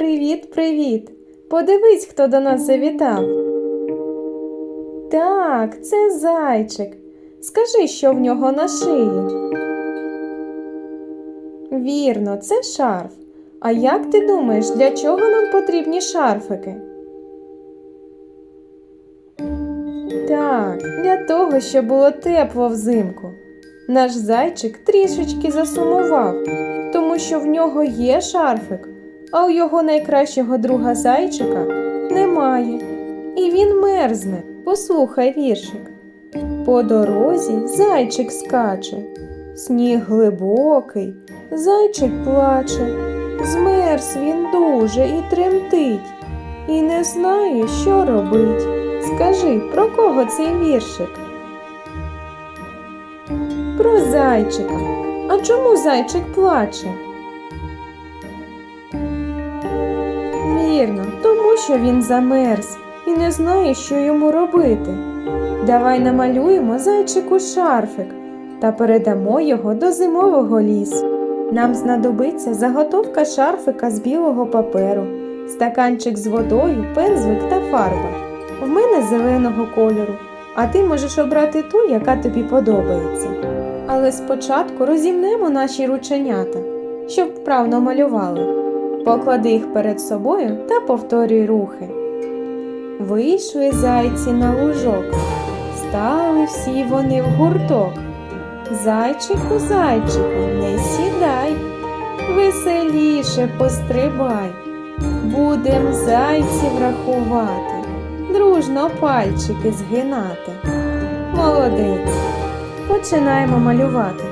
Привіт, привіт! Подивись, хто до нас завітав. Так, це зайчик. Скажи, що в нього на шиї. Вірно, це шарф. А як ти думаєш, для чого нам потрібні шарфики? Так, для того, щоб було тепло взимку. Наш зайчик трішечки засумував, тому що в нього є шарфик, а у його найкращого друга зайчика немає. І він мерзне. Послухай віршик. По дорозі зайчик скаче, сніг глибокий, зайчик плаче, змерз він дуже і тремтить, і не знає, що робить. Скажи, про кого цей віршик? Про зайчика. А чому зайчик плаче? Вірно, тому що він замерз і не знає, що йому робити. Давай намалюємо зайчику шарфик та передамо його до зимового лісу. Нам знадобиться заготовка шарфика з білого паперу, стаканчик з водою, пензлик та фарба. В мене зеленого кольору, а ти можеш обрати ту, яка тобі подобається. Але спочатку розімнемо наші рученята, щоб вправно малювали. Поклади їх перед собою та повторюй рухи. Вийшли зайці на лужок, стали всі вони в гурток. Зайчику, зайчику, не сідай, веселіше пострибай, будем зайців рахувати, дружно пальчики згинати. Молодець. Починаємо малювати.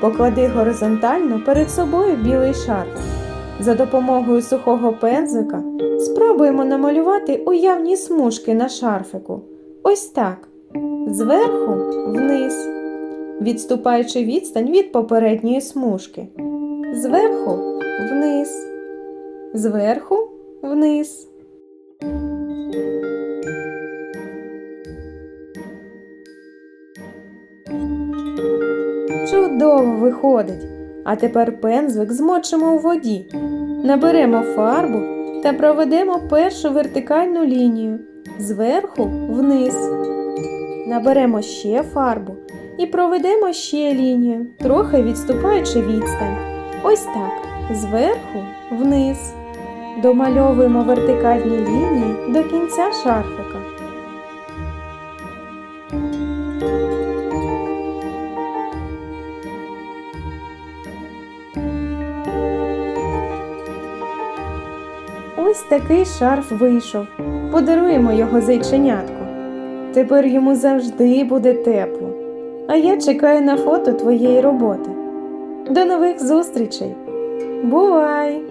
Поклади горизонтально перед собою білий шарф. За допомогою сухого пензлика спробуємо намалювати уявні смужки на шарфику. Ось так. Зверху вниз, відступаючи відстань від попередньої смужки. Зверху вниз, зверху вниз. Чудово виходить. А тепер пензлик змочимо у воді. Наберемо фарбу та проведемо першу вертикальну лінію зверху вниз. Наберемо ще фарбу і проведемо ще лінію, трохи відступаючи відстань. Ось так, зверху вниз. Домальовуємо вертикальні лінії до кінця шарфика. Ось такий шарф вийшов. Подаруємо його зайченятку. Тепер йому завжди буде тепло. А я чекаю на фото твоєї роботи. До нових зустрічей. Бувай!